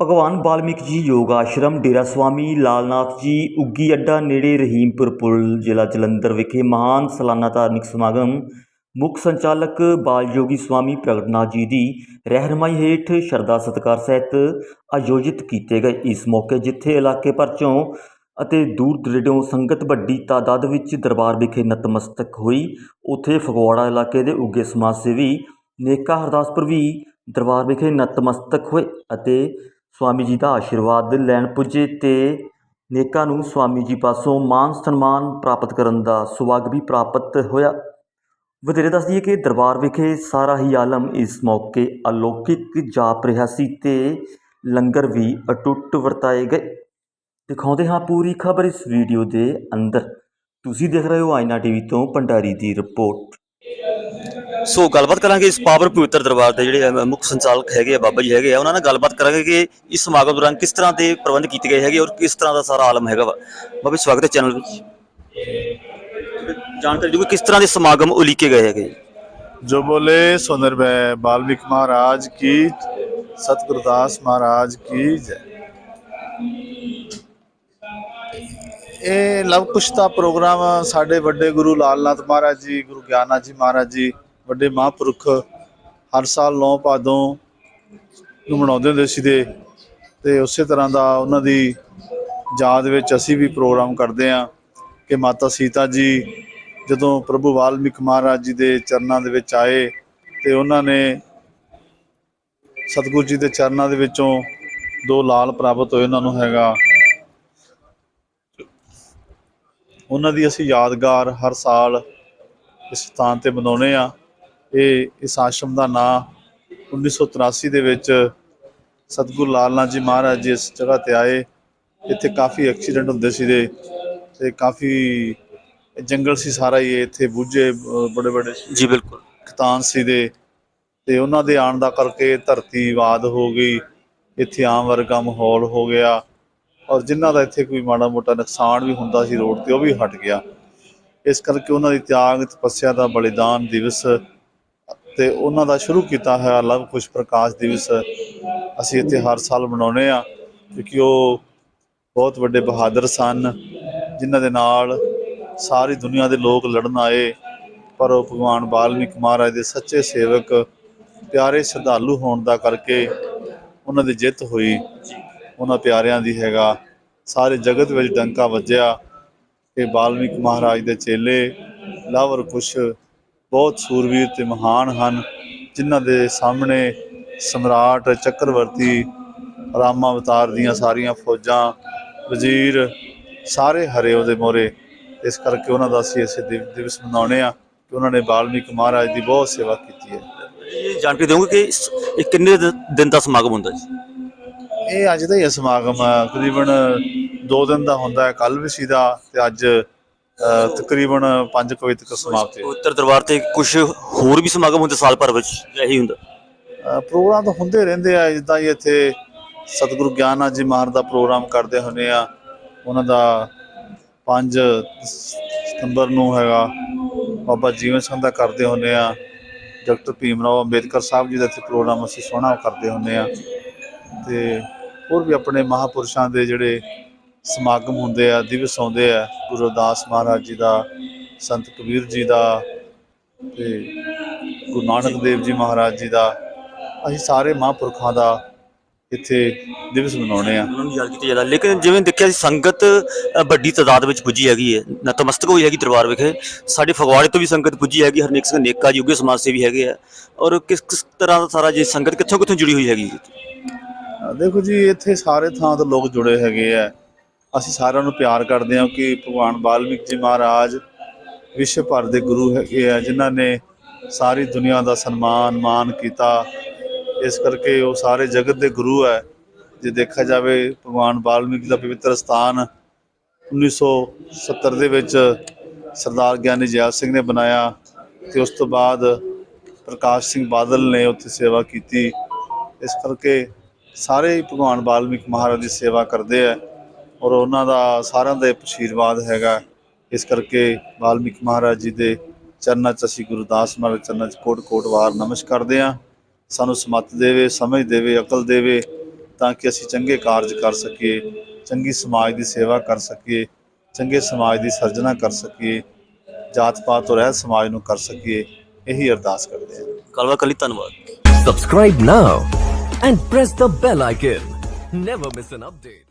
ਭਗਵਾਨ ਵਾਲਮੀਕ ਜੀ ਯੋਗ ਆਸ਼ਰਮ, ਡੇਰਾ ਸਵਾਮੀ ਲਾਲਨਾਥ ਜੀ, ਉੱਗੀ ਅੱਡਾ ਨੇੜੇ ਰਹੀਮਪੁਰ ਪੁਲ, ਜ਼ਿਲ੍ਹਾ ਜਲੰਧਰ ਵਿਖੇ ਮਹਾਨ ਸਾਲਾਨਾ ਧਾਰਮਿਕ ਸਮਾਗਮ। ਮੁੱਖ ਸੰਚਾਲਕ ਬਾਲਯੋਗੀ ਸਵਾਮੀ ਪ੍ਰਗਟਨਾਥ ਜੀ ਦੀ ਰਹਿਨਮਾਈ ਹੇਠ ਸ਼ਰਧਾ ਸਤਿਕਾਰ ਸਹਿਤ ਆਯੋਜਿਤ ਕੀਤੇ ਗਏ ਇਸ ਮੌਕੇ, ਜਿੱਥੇ ਇਲਾਕੇ ਭਰ ਚੋਂ ਅਤੇ ਦੂਰ ਦਰੇਡੋਂ ਸੰਗਤ ਵੱਡੀ ਤਾਦਾਦ ਵਿੱਚ ਦਰਬਾਰ ਵਿਖੇ ਨਤਮਸਤਕ ਹੋਈ। ਉੱਥੇ ਫਗਵਾੜਾ ਇਲਾਕੇ ਦੇ ਉੱਗੇ ਸਮਾਜ ਸੇਵੀ ਨੇਕਾ ਹਰਦਾਸਪੁਰ ਵੀ ਦਰਬਾਰ ਵਿਖੇ ਨਤਮਸਤਕ ਹੋਏ ਅਤੇ ਸਵਾਮੀ ਜੀ ਦਾ ਆਸ਼ੀਰਵਾਦ ਲੈਣ ਪੁੱਜੇ ਤੇ ਨੇਕਾਂ ਨੂੰ ਸਵਾਮੀ ਜੀ ਪਾਸੋਂ ਮਾਨ ਸਨਮਾਨ ਪ੍ਰਾਪਤ ਕਰਨ ਦਾ ਸੁਭਾਗ ਵੀ ਪ੍ਰਾਪਤ ਹੋਇਆ। ਵਧੇਰੇ ਦੱਸ ਦਈਏ ਕਿ ਦਰਬਾਰ ਵਿਖੇ ਸਾਰਾ ਹੀ ਆਲਮ ਇਸ ਮੌਕੇ ਅਲੌਕਿਕ ਜਾਪ ਰਿਹਾ ਸੀ ਤੇ ਲੰਗਰ ਵੀ ਅਟੁੱਟ ਵਰਤਾਏ ਗਏ। ਦਿਖਾਉਂਦੇ ਹਾਂ ਪੂਰੀ ਖਬਰ ਇਸ ਵੀਡੀਓ ਦੇ ਅੰਦਰ। ਤੁਸੀਂ ਦੇਖ ਰਹੇ ਹੋ ਆਇਨਾ ਟੀਵੀ ਤੋਂ ਭੰਡਾਰੀ ਦੀ ਰਿਪੋਰਟ। ਸੋ ਗੱਲਬਾਤ ਕਰਾਂਗੇ ਇਸ ਪਾਵਰ ਪਵਿੱਤਰ ਦਰਬਾਰ ਦੇ ਜਿਹੜੇ ਮੁੱਖ ਸੰਚਾਲਕ ਹੈਗੇ ਆ, ਬਾਬਾ ਜੀ ਹੈਗੇ ਆ, ਉਹਨਾਂ ਨਾਲ ਗੱਲਬਾਤ ਕਰਾਂਗੇ ਕਿ ਇਸ ਸਮਾਗਮ ਦੌਰਾਨ ਕਿਸ ਤਰ੍ਹਾਂ ਦੇ ਪ੍ਰਬੰਧ ਕੀਤੇ ਗਏ ਹੈਗੇ ਔਰ ਕਿਸ ਤਰ੍ਹਾਂ ਦਾ ਸਾਰਾ ਆਲਮ ਹੈਗਾ ਵਾ। ਬਾਬਾ ਜੀ, ਸਵਾਗਤ ਹੈ ਚੈਨਲ ਵਿੱਚ। ਜਾਣਕਾਰੀ ਦਿਓ ਕਿਸ ਤਰ੍ਹਾਂ ਦੇ ਸਮਾਗਮ ਉਲੀਕੇ ਗਏ ਹੈਗੇ? ਜੋ ਬੋਲੇ ਸੁੰਦਰ ਬੈ ਬਾਲਵਿਕ ਮਹਾਰਾਜ ਕੀ ਸਤਿਗੁਰਦਾਸ ਮਹਾਰਾਜ ਕੀ ਜੈ। ਇਹ ਲਵ ਕੁਸ਼ ਦਾ ਪ੍ਰੋਗਰਾਮ ਸਾਡੇ ਵੱਡੇ ਗੁਰੂ ਲਾਲਨਾਥ ਮਹਾਰਾਜ ਜੀ, ਗੁਰੂ ਗਿਆਨਨਾਥ ਜੀ ਮਹਾਰਾਜ ਜੀ ਵੱਡੇ ਮਹਾਂਪੁਰਖ ਹਰ ਸਾਲ 9 ਭਾਦੋਂ ਨੂੰ ਮਨਾਉਂਦੇ ਹੁੰਦੇ ਸੀ ਦੇ ਤੇ ਉਸੇ ਤਰ੍ਹਾਂ ਦਾ ਉਹਨਾਂ ਦੀ ਯਾਦ ਵਿੱਚ ਅਸੀਂ ਵੀ ਪ੍ਰੋਗਰਾਮ ਕਰਦੇ ਹਾਂ ਕਿ ਮਾਤਾ ਸੀਤਾ ਜੀ ਜਦੋਂ ਪ੍ਰਭੂ ਵਾਲਮੀਕ ਮਹਾਰਾਜ ਜੀ ਦੇ ਚਰਨਾਂ ਦੇ ਵਿੱਚ ਆਏ ਤੇ ਉਹਨਾਂ ਨੇ ਸਤਿਗੁਰੂ ਜੀ ਦੇ ਚਰਨਾਂ ਦੇ ਵਿੱਚੋਂ ਦੋ ਲਾਲ ਪ੍ਰਾਪਤ ਹੋਏ ਉਹਨਾਂ ਨੂੰ ਹੈਗਾ। ਉਹਨਾਂ ਦੀ ਅਸੀਂ ਯਾਦਗਾਰ ਹਰ ਸਾਲ ਇਸ ਸਥਾਨ ਤੇ ਮਨਾਉਨੇ ਆ ਇਹ ਇਸ ਆਸ਼ਰਮ ਦਾ ਨਾਮ 1983 ਦੇ ਵਿੱਚ ਸਤਿਗੁਰੂ ਲਾਲ ਨਾਥ ਜੀ ਮਹਾਰਾਜ ਜੀ ਇਸ ਜਗ੍ਹਾ ਤੇ ਆਏ। ਇੱਥੇ ਕਾਫੀ ਐਕਸੀਡੈਂਟ ਹੁੰਦੇ ਸੀ ਦੇ ਤੇ ਕਾਫੀ ਜੰਗਲ ਸੀ ਸਾਰਾ ਹੀ। ਇੱਥੇ ਬੁੱਝੇ ਬੜੇ ਬੜੇ ਜੀ ਬਿਲਕੁਲ। ਖਤਾਨ ਸੀ ਦੇ ਤੇ ਉਹਨਾਂ ਦੇ ਆਉਣ ਦਾ ਕਰਕੇ ਧਰਤੀ ਆਬਾਦ ਹੋ ਗਈ। ਇੱਥੇ ਆਮ ਵਰਗਾ ਮਾਹੌਲ ਹੋ ਗਿਆ ਔਰ ਜਿਨ੍ਹਾਂ ਦਾ ਇੱਥੇ ਕੋਈ ਮਾੜਾ ਮੋਟਾ ਨੁਕਸਾਨ ਵੀ ਹੁੰਦਾ ਸੀ ਰੋਡ ਤੇ ਉਹ ਵੀ ਹਟ ਗਿਆ। ਇਸ ਕਰਕੇ ਉਹਨਾਂ ਦੀ ਤਿਆਗ ਤਪੱਸਿਆ ਦਾ ਬਲੀਦਾਨ ਦਿਵਸ ਤੇ ਉਹਨਾਂ ਦਾ ਸ਼ੁਰੂ ਕੀਤਾ ਹੋਇਆ ਲਵ ਕੁਸ਼ ਪ੍ਰਕਾਸ਼ ਦਿਵਸ ਅਸੀਂ ਇੱਥੇ ਹਰ ਸਾਲ ਮਨਾਉਂਦੇ ਆ ਕਿਉਂਕਿ ਉਹ ਬਹੁਤ ਵੱਡੇ ਬਹਾਦਰ ਸਨ, ਜਿਨ੍ਹਾਂ ਦੇ ਨਾਲ ਸਾਰੀ ਦੁਨੀਆ ਦੇ ਲੋਕ ਲੜਨ ਆਏ, ਪਰ ਉਹ ਭਗਵਾਨ ਵਾਲਮੀਕ ਮਹਾਰਾਜ ਦੇ ਸੱਚੇ ਸੇਵਕ, ਪਿਆਰੇ ਸ਼ਰਧਾਲੂ ਹੋਣ ਦਾ ਕਰਕੇ ਉਹਨਾਂ ਦੀ ਜਿੱਤ ਹੋਈ। ਉਹਨਾਂ ਪਿਆਰਿਆਂ ਦੀ ਹੈਗਾ, ਸਾਰੇ ਜਗਤ ਵਿੱਚ ਡੰਕਾ ਵੱਜਿਆ ਕਿ ਬਾਲਮੀਕ ਮਹਾਰਾਜ ਦੇ ਚੇਲੇ ਲਵ ਔਰ ਕੁਸ਼ ਬਹੁਤ ਸੂਰਵੀਰ ਤੇ ਮਹਾਨ ਹਨ ਜਿਨ੍ਹਾਂ ਦੇ ਸਾਹਮਣੇ ਸਮਰਾਟ ਚੱਕਰਵਰਤੀ ਰਾਮਾ ਅਵਤਾਰ ਦੀਆਂ ਸਾਰੀਆਂ ਫੌਜਾਂ ਵਜ਼ੀਰ ਸਾਰੇ ਹਰੇ ਉਹਦੇ ਮੋਰੇ। ਇਸ ਕਰਕੇ ਉਹਨਾਂ ਦਾ ਅਸੀਂ ਇਸੇ ਦਿਵ- ਦਿਵਸ ਮਨਾਉਣੇ ਆ ਕਿ ਉਹਨਾਂ ਨੇ ਵਾਲਮੀਕ ਮਹਾਰਾਜ ਦੀ ਬਹੁਤ ਸੇਵਾ ਕੀਤੀ ਹੈ। ਇਹ ਜਾਣਕਾਰੀ ਦਿਓਗੇ ਕਿ ਇਹ ਕਿੰਨੇ ਦਿਨ ਦਾ ਸਮਾਗਮ ਹੁੰਦਾ ਜੀ? ਇਹ ਅੱਜ ਦਾ ਹੀ ਸਮਾਗਮ ਹੈ ਤਕਰੀਬਨ 2 ਦਿਨ ਦਾ ਹੁੰਦਾ ਹੈ ਕੱਲ ਵੀ ਸੀ ਦਾ ਤੇ ਅੱਜ ਤਕਰੀਬਨ 5 ਵਜੇ ਤੱਕ ਸਮਾਪਤ ਹੈ ਪਵਿੱਤਰ ਦਰਬਾਰ ਤੇ ਕੁਝ ਹੋਰ ਵੀ ਸਮਾਗਮ ਹੁੰਦੇ ਸਾਲ ਭਰ ਵਿੱਚ ਇਹੀ ਹੁੰਦਾ? ਪ੍ਰੋਗਰਾਮ ਤਾਂ ਹੁੰਦੇ ਰਹਿੰਦੇ ਆ ਜਿੱਦਾਂ ਹੀ ਇੱਥੇ ਸਤਿਗੁਰੂ ਗਿਆਨਾਥ ਜੀ ਮਹਾਰਾਜ ਦਾ ਪ੍ਰੋਗਰਾਮ ਕਰਦੇ ਹੁੰਦੇ ਆ ਉਹਨਾਂ ਦਾ 5 ਸਤੰਬਰ ਨੂੰ ਹੈਗਾ ਬਾਬਾ ਜੀਵਨ ਸਿੰਘ ਦਾ ਕਰਦੇ ਹੁੰਦੇ ਆ ਡਾਕਟਰ ਭੀਮ ਰਾਓ ਅੰਬੇਦਕਰ ਸਾਹਿਬ ਜੀ ਦਾ ਇੱਥੇ ਪ੍ਰੋਗਰਾਮ ਅਸੀਂ ਸੋਹਣਾ ਕਰਦੇ ਹੁੰਦੇ ਆ ਤੇ ਹੋਰ ਵੀ ਆਪਣੇ ਮਹਾਪੁਰਸ਼ਾਂ ਦੇ ਜਿਹੜੇ ਸਮਾਗਮ ਹੁੰਦੇ ਆ ਦਿਵਸ ਆਉਂਦੇ ਆ ਗੁਰੂ ਰਵਿਦਾਸ ਮਹਾਰਾਜ ਜੀ ਦਾ ਸੰਤ ਕਬੀਰ ਜੀ ਦਾ ਤੇ ਗੁਰੂ ਨਾਨਕ ਦੇਵ ਜੀ ਮਹਾਰਾਜ ਜੀ ਦਾ ਅਸੀਂ ਸਾਰੇ ਮਹਾਂਪੁਰਖਾਂ ਦਾ ਇੱਥੇ ਦਿਵਸ ਮਨਾਉਣੇ ਆ। ਉਹਨਾਂ ਨੂੰ ਯਾਦ ਕੀਤਾ ਜਾਂਦਾ। ਲੇਕਿਨ ਜਿਵੇਂ ਦੇਖਿਆ ਸੀ ਸੰਗਤ ਵੱਡੀ ਤਾਦਾਦ ਵਿੱਚ ਪੁੱਜੀ ਹੈਗੀ ਹੈ ਨਤਮਸਤਕ ਹੋਈ ਹੈਗੀ ਦਰਬਾਰ ਵਿਖੇ। ਸਾਡੇ ਫਗਵਾੜੇ ਤੋਂ ਵੀ ਸੰਗਤ ਪੁੱਜੀ ਹੈਗੀ ਹਰਨੇਕ ਸਿੰਘ ਨੇਕਾ ਜੀ ਉਗੇ ਸਮਾਜ ਸੇਵੀ ਹੈਗੇ ਆ। ਔਰ ਕਿਸ ਕਿਸ ਤਰ੍ਹਾਂ ਦਾ ਸਾਰਾ ਜੀ ਸੰਗਤ ਕਿੱਥੋਂ ਕਿੱਥੋਂ ਜੁੜੀ ਹੋਈ ਹੈਗੀ ਦੇਖੋ ਜੀ ਇੱਥੇ ਸਾਰੇ ਥਾਂ ਤੋਂ ਲੋਕ ਜੁੜੇ ਹੈਗੇ ਆ। ਅਸੀਂ ਸਾਰਿਆਂ ਨੂੰ ਪਿਆਰ ਕਰਦੇ ਹਾਂ ਕਿ ਭਗਵਾਨ ਵਾਲਮੀਕ ਜੀ ਮਹਾਰਾਜ ਵਿਸ਼ਵ ਭਰ ਦੇ ਗੁਰੂ ਹੈਗੇ ਆ, ਜਿਨ੍ਹਾਂ ਨੇ ਸਾਰੀ ਦੁਨੀਆ ਦਾ ਸਨਮਾਨ ਮਾਨ ਕੀਤਾ। ਇਸ ਕਰਕੇ ਉਹ ਸਾਰੇ ਜਗਤ ਦੇ ਗੁਰੂ ਹੈ। ਜੇ ਦੇਖਿਆ ਜਾਵੇ ਭਗਵਾਨ ਵਾਲਮੀਕ ਦਾ ਪਵਿੱਤਰ ਸਥਾਨ 1970 ਦੇ ਵਿੱਚ ਸਰਦਾਰ ਗਿਆਨੀ ਜੈਲ ਸਿੰਘ ਨੇ ਬਣਾਇਆ ਤੇ ਉਸ ਤੋਂ ਬਾਅਦ ਪ੍ਰਕਾਸ਼ ਸਿੰਘ ਬਾਦਲ ਨੇ ਉੱਥੇ ਸੇਵਾ ਕੀਤੀ। ਇਸ ਕਰਕੇ ਸਾਰੇ ਭਗਵਾਨ ਵਾਲਮੀਕ ਮਹਾਰਾਜ ਦੀ ਸੇਵਾ ਕਰਦੇ ਆ। ਔਰ ਉਹਨਾਂ ਦਾ ਸਾਰਿਆਂ ਦਾ ਆਸ਼ੀਰਵਾਦ ਹੈਗਾ ਇਸ ਕਰਕੇ ਵਾਲਮੀਕ ਮਹਾਰਾਜ ਜੀ ਦੇ ਚਰਨਾਂ 'ਚ ਅਸੀਂ ਗੁਰਦਾਸ ਮਹਾਰਾਜ ਚਰਨਾਂ 'ਚ ਕੋਟ ਕੋਟ ਵਾਰ ਨਮਸਕਾਰ ਕਰਦੇ ਆ ਸਾਨੂੰ ਸਮਤ ਦੇਵੇ ਸਮਝ ਦੇਵੇ ਅਕਲ ਦੇਵੇ ਤਾਂ ਕਿ ਅਸੀਂ ਚੰਗੇ ਕਾਰਜ ਕਰ ਸਕੀਏ ਚੰਗੀ ਸਮਾਜ ਦੀ ਸੇਵਾ ਕਰ ਸਕੀਏ ਚੰਗੇ ਸਮਾਜ ਦੀ ਸਿਰਜਣਾ ਕਰ ਸਕੀਏ ਜਾਤ ਪਾਤ ਤੋਂ ਰਹਿਤ ਸਮਾਜ ਨੂੰ ਕਰ ਸਕੀਏ ਇਹੀ ਅਰਦਾਸ ਕਰਦੇ ਹਾਂ ਕਾਲਵਾ ਕਲੀ ਧੰਨਵਾਦ Subscribe now and press the bell icon. Never miss an update.